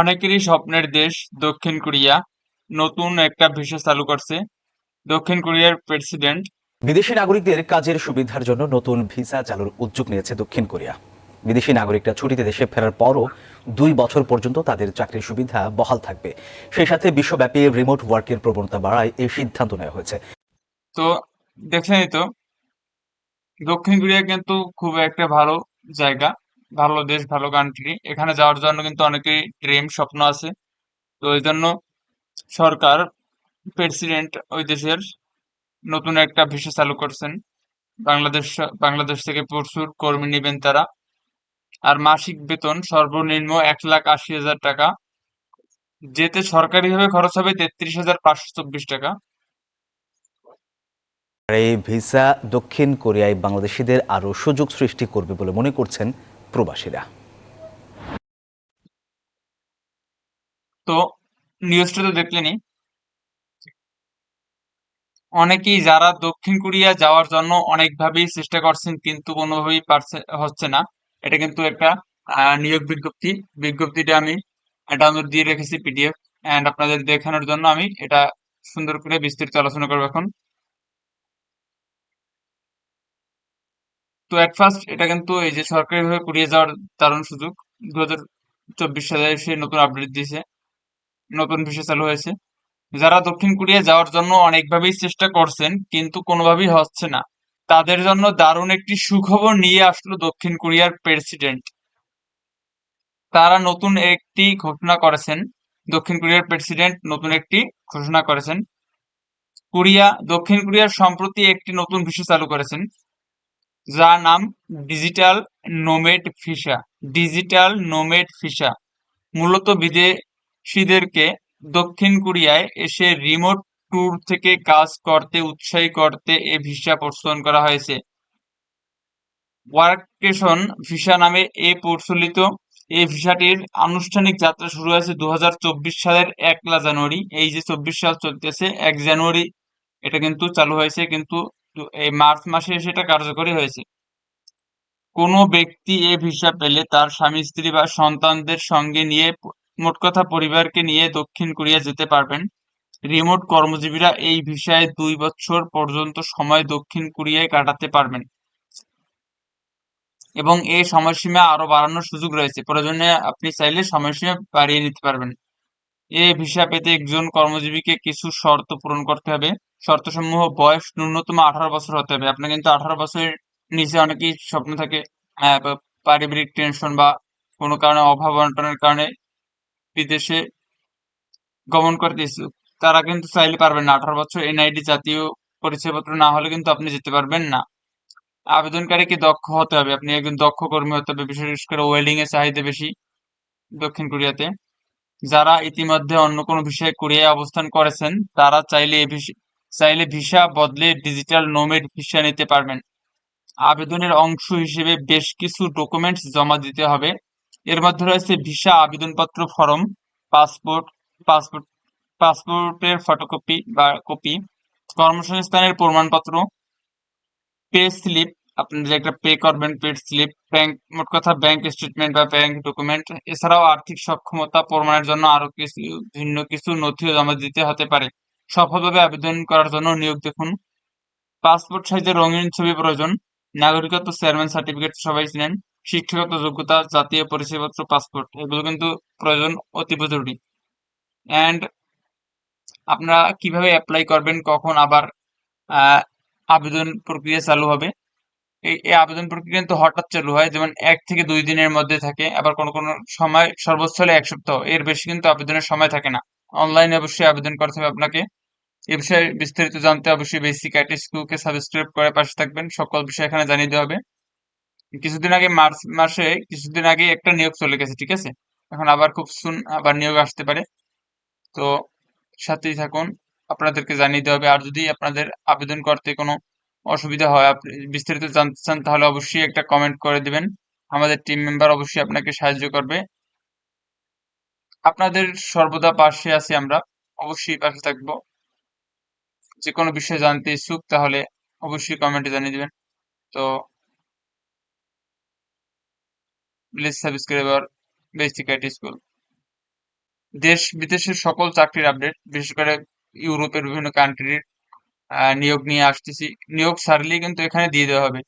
অনেকেরই স্বপ্নের দেশ দক্ষিণ কোরিয়া নতুন একটা ভিসা চালু করছে। দক্ষিণ কোরিয়ার প্রেসিডেন্ট বিদেশি নাগরিকদের কাজের সুবিধার জন্য নতুন ভিসা চালুর উদ্যোগ নিয়েছে দক্ষিণ কোরিয়া। বিদেশি নাগরিকরা ছুটিতে দেশে ফেরার পরও দুই বছর পর্যন্ত তাদের চাকরির সুবিধা বহাল থাকবে। সেই সাথে বিশ্বব্যাপী রিমোট ওয়ার্কের প্রবণতা বাড়ায় এই সিদ্ধান্ত নেওয়া হয়েছে। তো দেখছেনই তো দক্ষিণ কোরিয়া কিন্তু খুব একটা ভালো জায়গা। ভালো দেশ, ভালো কান্ট্রি এখানে যাওয়ার জন্য কিন্তু অনেকেরই ড্রিম স্বপ্ন আছে। তো এই জন্য সরকার প্রেসিডেন্ট ওই দেশের নতুন একটা ভিসা চালু করছেন। বাংলাদেশ বাংলাদেশ থেকে প্রচুর কর্মী নেবেন তারা। আর মাসিক বেতন সর্বনিম্ন এক লাখ আশি হাজার টাকা। যেতে সরকারিভাবে খরচ হবে তেত্রিশ হাজার পাঁচশো চব্বিশ টাকা। এই ভিসা দক্ষিণ কোরিয়ায় বাংলাদেশিদের আরও সুযোগ সৃষ্টি করবে বলে মনে করছেন প্রবাসীরা। তো নিউজটা তো দেখলেনই অনেকেই যারা দক্ষিণ কোরিয়া যাওয়ার জন্য অনেকভাবেই চেষ্টা করছেন, কিন্তু কোনোভাবেই পারছে, হচ্ছে না। এটা কিন্তু একটা নিয়োগ বিজ্ঞপ্তি। বিজ্ঞপ্তিটা আমি ডাউনলোড দিয়ে রেখেছি পিডিএফ অ্যান্ড আপনাদের দেখানোর জন্য আমি এটা সুন্দর করে বিস্তারিত আলোচনা করব এখন। তো এট ফার্স্ট এটা কিন্তু এই যে সরকারিভাবে কোরিয়া যাওয়ার দারুণ সুযোগ। দু হাজার চব্বিশ সালে সে নতুন আপডেট দিয়েছে, নতুন ভিসা চালু হয়েছে। যারা দক্ষিণ কোরিয়া যাওয়ার জন্য অনেকভাবেই চেষ্টা করছেন, কিন্তু কোনোভাবেই হচ্ছে না। তাদের জন্য দারুণ একটি সুখবর নিয়ে আসলো দক্ষিণ কোরিয়ার প্রেসিডেন্ট তারা নতুন একটি ঘোষণা করেছেন। দক্ষিণ কোরিয়ার প্রেসিডেন্ট নতুন একটি ঘোষণা করেছেন। কোরিয়া, দক্ষিণ কোরিয়ার সম্প্রতি একটি নতুন ভিসা চালু করেছেন। যার নাম digital nomad visa. Digital nomad visa. মূলত বিদেশিদেরকে দক্ষিণ কোরিয়ায় এসে রিমোট ট্যুর থেকে কাজ করতে, উৎসাহী করতে এ ভিসা প্রচলন করা হয়েছে। ওয়ার্কেশন ভিসা নামে এ প্রচলিত এই ভিসাটির আনুষ্ঠানিক যাত্রা শুরু হয়েছে দু হাজার চব্বিশ সালের একলা জানুয়ারি। এই যে চব্বিশ সাল চলতেছে, এক জানুয়ারি এটা কিন্তু চালু হয়েছে, কিন্তু এই মার্চ মাসে সেটা কার্যকরী হয়েছে। কোনো ব্যক্তি এ ভিসা পেলে তার স্বামী, স্ত্রী বা সন্তানদের সঙ্গে নিয়ে মোট কথা পরিবারকে নিয়ে দক্ষিণ কোরিয়া যেতে পারবেন। রিমোট কর্মজীবীরা এই ভিসায় দুই বছর পর্যন্ত সময় দক্ষিণ কোরিয়ায় কাটাতে পারবেন। এবং এই সময়সীমা আরও বাড়ানোর সুযোগ রয়েছে। প্রয়োজনে আপনি চাইলে সময়সীমা বাড়িয়ে নিতে পারবেন। এ ভিসা পেতে একজন কর্মজীবীকে কিছু শর্ত পূরণ করতে হবে। শর্তসমূহ বয়স ন্যূনতম আঠারো বছর হতে হবে। আপনার কিন্তু আঠারো বছরের নিচে অনেকেই স্বপ্ন থাকে পারিবারিক টেনশন বা কোনো কারণে অভাব অনটনের কারণে বিদেশে গমন করতে ইচ্ছুক, তারা কিন্তু চাইলে পারবেন না। আঠারো বছর এনআইডি জাতীয় পরিচয়পত্র না হলে কিন্তু আপনি যেতে পারবেন না। আবেদনকারীকে দক্ষ হতে হবে। আপনি একজন দক্ষ কর্মী হতে হবে, বিশেষ করে ওয়েল্ডিং এর চাহিদা বেশি দক্ষিণ কোরিয়াতে। যারা ইতিমধ্যে অন্য কোনো বিষয়ে কোরিয়ায় অবস্থান করেছেন, তারা চাইলে চাইলে ভিসা বদলে ডিজিটাল নোমেড ভিসা নিতে পারবেন। আবেদনের অংশ হিসেবে বেশ কিছু ডকুমেন্টস জমা দিতে হবে। এর মধ্যে রয়েছে ভিসা আবেদনপত্র ফর্ম, পাসপোর্ট পাসপোর্ট, পাসপোর্টের ফটোকপি বা কপি কর্মসংস্থানের প্রমাণপত্র পে স্লিপ আপনি যে একটা পে করবেন পে স্লিপ ব্যাংক মোট কথা ব্যাংক স্টেটমেন্ট বা ব্যাংক ডকুমেন্ট এছাড়াও আর্থিক সক্ষমতা, প্রমাণের জন্য আরও কিছু, ভিন্ন কিছু নথিও জমা দিতে হতে পারে। সফলভাবে আবেদন করার জন্য নিয়োগ দেখুন। পাসপোর্ট সাইজের রঙিন ছবি প্রয়োজন। নাগরিকত্ব চেয়ারম্যান সার্টিফিকেট সবাই চিনেন। শিক্ষাগত যোগ্যতা, জাতীয় পরিচয়পত্র, পাসপোর্ট, এগুলো কিন্তু প্রয়োজন অতীব জরুরি। অ্যান্ড আপনারা কীভাবে অ্যাপ্লাই করবেন, কখন আবার আবেদন প্রক্রিয়া চালু হবে? এই এই আবেদন প্রক্রিয়া কিন্তু হঠাৎ চালু হয়, যেমন এক থেকে দুই দিনের মধ্যে থাকে, আবার কোনো কোনো সময় সর্বোচ্চ এক সপ্তাহ, এর বেশি কিন্তু আবেদনের সময় থাকে না। অনলাইনে অবশ্যই আবেদন করতে হবে আপনাকে। এ বিষয়ে বিস্তারিত জানতে অবশ্যই বেসিক আইটি স্কুলকে সাবস্ক্রাইব করে পাশে থাকবেন। সকল বিষয় এখানে জানিয়ে দেওয়া হবে। কিছুদিন আগে মার্চ মাসে, কিছুদিন আগে একটা নিয়োগ চলে গেছে, ঠিক আছে? এখন আবার খুব সুন আবার নিয়োগ আসতে পারে। তো সাথেই থাকুন, আপনাদেরকে জানিয়ে দেওয়া হবে। আর যদি আপনাদের আবেদন করতে কোনো অসুবিধা হয়, আপনি বিস্তারিত জানতে চান, তাহলে অবশ্যই একটা কমেন্ট করে দিবেন। আমাদের টিম মেম্বার অবশ্যই আপনাকে সাহায্য করবে। আপনাদের সর্বদা পাশে আছি আমরা। অবশ্যই পাশে থাকব। যে কোনো বিষয়ে জানতে ইচ্ছুক, তাহলে অবশ্যই কমেন্টে জানিয়ে দেবেন। তো please subscribe our basic IT school দেশ বিদেশের সকল চাকরির আপডেট বিশেষ করে ইউরোপের বিভিন্ন কান্ট্রির নিয়োগ নিয়ে আসতেছি। নিয়োগ সারলেই কিন্তু এখানে দিয়ে দেওয়া হবে।